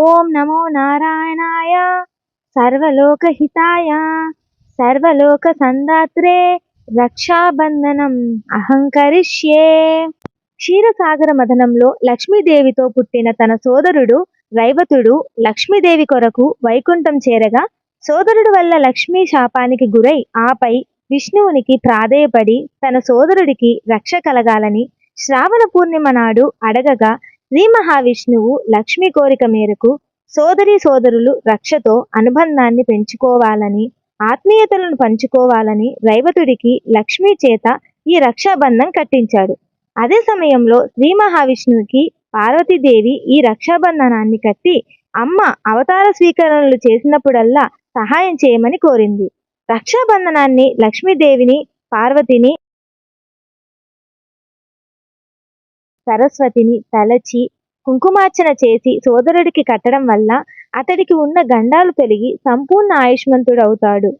ఓం నమో నారాయణాయ సర్వలోకహితాయ సర్వలోక సందాత్రే రక్షాబంధనం అహంకరిష్యే. క్షీరసాగర మదనంలో లక్ష్మీదేవితో పుట్టిన తన సోదరుడు రైవతుడు లక్ష్మీదేవి కొరకు వైకుంఠం చేరగా సోదరుడు వల్ల లక్ష్మీ శాపానికి గురై ఆపై విష్ణువునికి ప్రాధేయపడి తన సోదరుడికి రక్ష కలగాలని శ్రావణ పూర్ణిమ నాడు అడగగా శ్రీ మహావిష్ణువు లక్ష్మి కోరిక మేరకు సోదరి సోదరులు రక్షతో అనుబంధాన్ని పెంచుకోవాలని ఆత్మీయతలను పంచుకోవాలని రైవతుడికి లక్ష్మి చేత ఈ రక్షాబంధం కట్టించాడు. అదే సమయంలో శ్రీ మహావిష్ణువుకి పార్వతీదేవి ఈ రక్షాబంధనాన్ని కట్టి అమ్మ అవతార స్వీకరణలు చేసినప్పుడల్లా సహాయం చేయమని కోరింది. రక్షాబంధనాన్ని లక్ష్మీదేవిని పార్వతిని సరస్వతిని తలచి కుంకుమార్చన చేసి సోదరుడికి కట్టడం వల్ల అతడికి ఉన్న గండాలు తొలగి సంపూర్ణ ఆయుష్మంతుడవుతాడు.